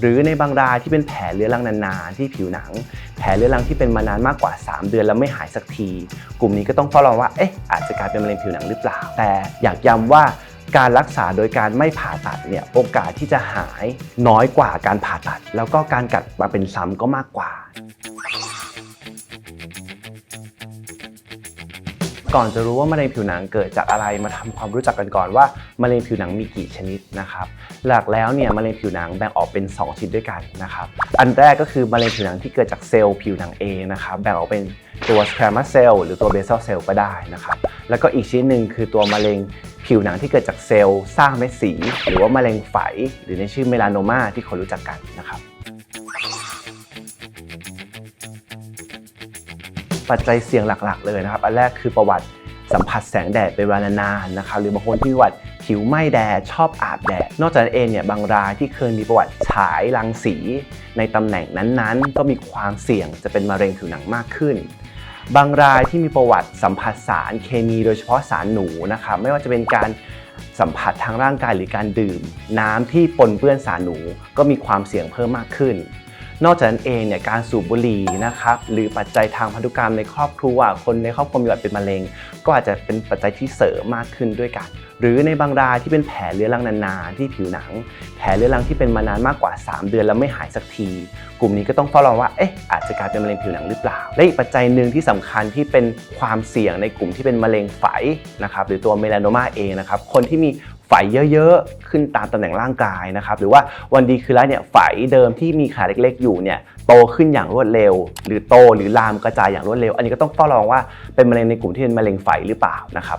หรือในบางรายที่เป็นแผลเรื้อรังนานๆที่ผิวหนัง แผลเรื้อรังที่เป็นมานานมากกว่า 3 เดือนแล้วไม่หายสักที กลุ่มนี้ก็ต้องเฝ้าระวังว่าเอ๊ะอาจจะกลายเป็นมะเร็งผิวหนังหรือเปล่า แต่อยากย้ำว่าการรักษาโดยการไม่ผ่าตัดเนี่ยโอกาสที่จะหายน้อยกว่าการผ่าตัด แล้วก็การกัดมาเป็นซ้ำก็มากกว่า ก่อนจะรู้ว่ามะเร็งผิวหนังเกิดจากอะไรมาทำความรู้จักกันก่อนว่ามะเร็งผิวหนังมีกี่ชนิดนะครับหลักแล้วเนี่ยมะเร็งผิวหนังแบ่งออกเป็น 2 ชนิดด้วยกันนะครับอันแรกก็คือมะเร็งผิวหนังที่เกิดจากเซลล์ผิวหนังเองนะครับแบ่งออกเป็นตัว squamous cell หรือตัว basal cell ก็ได้นะครับแล้วก็อีกชนิดหนึ่งคือตัวมะเร็งผิวหนังที่เกิดจากเซลล์สร้างเม็ดสี หรือว่ามะเร็งไฝหรือในชื่อเมลานโนมาที่คนรู้จักกันนะครับ ปัจจัยเสี่ยงหลักๆ เลยนะครับ อันแรกคือประวัติสัมผัสแสงแดดเป็นเวลานานนะครับหรือบางคนที่ประวัติผิวไหม้แดดชอบอาบแดด นอกจากนั้นเองเนี่ยบางรายที่เคยมีประวัติฉายรังสี ในตำแหน่งนั้นๆ ก็มีความเสี่ยงจะเป็นมะเร็งผิวหนังมากขึ้น บางรายที่มีประวัติสัมผัสสารเคมีโดยเฉพาะสารหนูนะครับไม่ว่าจะเป็นการสัมผัสทางร่างกายหรือการดื่ม น้ำที่ปนเปื้อนสารหนูก็มีความเสี่ยงเพิ่มมากขึ้น นอกจากนั้นเองเนี่ยการสูบบุหรี่นะครับหรือปัจจัยทางพันธุกรรมในครอบครัวคนในครอบครัวมีประวัติเป็นมะเร็ง ก็อาจจะเป็นปัจจัยที่เสริมมากขึ้นด้วยกัน หรือในบางรายที่เป็นแผลเรื้อรังนานๆที่ผิวหนัง แผลเรื้อรังที่เป็นมานานมากกว่า 3 เดือนแล้วไม่หายสักที กลุ่มนี้ก็ต้องเฝ้าระวังว่าเอ๊ะอาจจะกลายเป็นมะเร็งผิวหนังหรือเปล่า และอีกปัจจัยหนึ่งที่สำคัญที่เป็นความเสี่ยงในกลุ่มที่เป็นมะเร็งไฝนะครับหรือตัวเมลานโนมาเองนะครับคนที่มี ไฝเยอะๆ ขึ้นตามตำแหน่งร่างกายนะครับหรือว่าวันดีคือร้ายเนี่ยไฝเดิมที่มีขาเล็กๆ อยู่เนี่ยโตขึ้นอย่างรวดเร็ว หรือโตหรือลามกระจายอย่างรวดเร็ว อันนี้ก็ต้องเฝ้าระวังว่าเป็นมะเร็งในกลุ่มที่เป็นมะเร็งไฝหรือเปล่านะครับ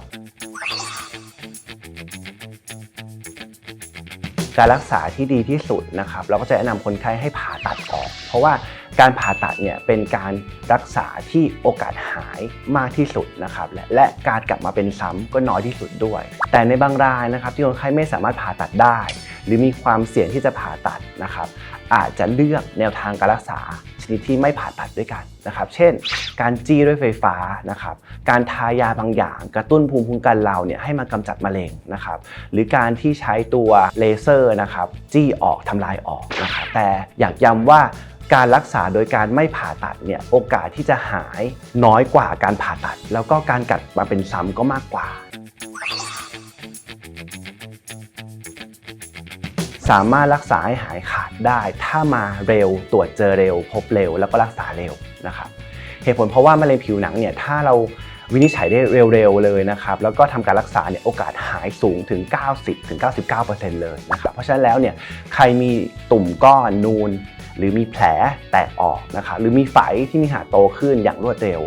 การรักษาที่ดีที่สุดนะครับเราก็จะแนะนำคนไข้ให้ผ่าตัดออก เพราะว่า การผ่าตัดเนี่ยเป็นการรักษาที่โอกาสหายมากที่สุดนะครับและและการกลับมาเป็นซ้ำก็น้อยที่สุดด้วย แต่ในบางรายนะครับที่คนไข้ไม่สามารถผ่าตัดได้ หรือมีความเสี่ยงที่จะผ่าตัดนะครับอาจจะเลือกแนวทางการรักษาชนิดที่ไม่ผ่าตัดด้วยกันนะครับ เช่น การจี้ด้วยไฟฟ้านะครับ การทายาบางอย่าง กระตุ้นภูมิคุ้มกันเราเนี่ยให้มากำจัดมะเร็งนะครับ หรือการที่ใช้ตัวเลเซอร์นะครับจี้ออกทำลายออกนะครับ แต่อยากย้ำว่า การรักษาโดยการไม่ผ่าตัดเนี่ยโอกาสที่จะหายน้อยกว่าการผ่าตัด แล้วก็การกัดมาเป็นซ้ำก็มากกว่า สามารถรักษาให้หายขาดได้ ถ้ามาเร็วตรวจเจอเร็ว พบเร็วแล้วก็รักษาเร็วนะครับเหตุผลเพราะว่ามะเร็งผิวหนังเนี่ยถ้าเราวินิจฉัยได้เร็วๆเลยนะครับแล้วก็ทำการรักษาเนี่ยโอกาสหายสูงถึง 90ถึง99%เลยนะครับเพราะฉะนั้นแล้วเนี่ยใครมีตุ่มก้อนนูน หรือมีแผลแตกออกนะครับหรือมีไฝที่มีขนาโตขึ้นอย่างรวดเร็ว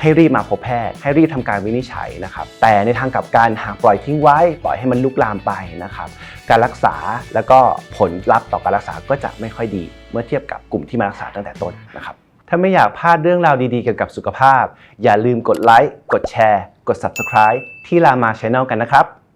ให้รีบมาพบแพทย์ให้รีบทำการวินิจฉัยนะครับแต่ในทางกลับกันหากปล่อยทิ้งไว้ปล่อยให้มันลุกลามไปนะครับการรักษาแล้วก็ผลลัพธ์ต่อการรักษาก็จะไม่ค่อยดีเมื่อเทียบกับกลุ่มที่มารักษาตั้งแต่ต้นนะครับถ้าไม่อยากพลาดเรื่องราวดีๆเกี่ยวกับสุขภาพ อย่าลืมกดไลค์กดแชร์ กด Subscribe ที่รามา Channel กันนะครับ